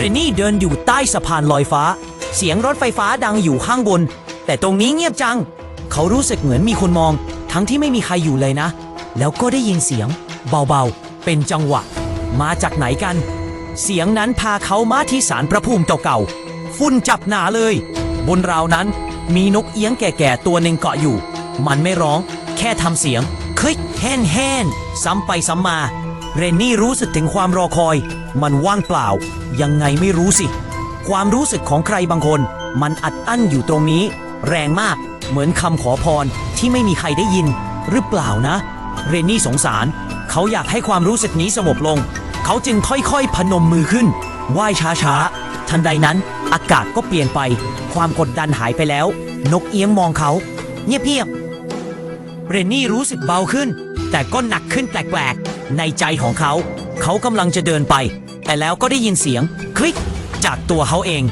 เรนนี่เดินอยู่ใต้สะพานลอยฟ้า เสียงรถไฟฟ้าดังอยู่ข้างบน แต่ตรงนี้เงียบจัง เขารู้สึกเหมือนมีคนมอง ทั้งที่ไม่มีใครอยู่เลยนะ แล้วก็ได้ยินเสียง เบาๆ เป็นจังหวะ มาจากไหนกัน เสียงนั้นพาเขามาที่ศาลพระภูมิเก่าๆฝุ่นจับหนาเลย บนราวนั้นมีนกเอี้ยงแก่ๆตัวหนึ่งเกาะอยู่ มันไม่ร้อง แค่ทำเสียง คลิกแห้นแหนซ้ำไปซ้ำมา เรนนี่รู้สึกถึงความรอคอย มันว่างเปล่า ยังไงไม่รู้สิ ความรู้สึกของใครบางคน มันอัดอั้นอยู่ตรงนี้ แรงมากเหมือนคำขอพรที่ไม่มีใครได้ยิน หรือเปล่านะ เรนนี่สงสาร เขาอยากให้ความรู้สึกนี้สงบลง เขาจึงค่อยๆ พนมมือขึ้นไหว้ช้าๆ ทันใดนั้น อากาศก็เปลี่ยนไป ความกดดันหายไปแล้ว นกเอี้ยงมองเขา เงียบๆ เรนนี่รู้สึกเบาขึ้น แต่ก็หนักขึ้นแปลกๆ ในใจของเขา เขากำลังจะเดินไป แต่แล้วก็ได้ยินเสียงคลิกจากตัวเขาเอง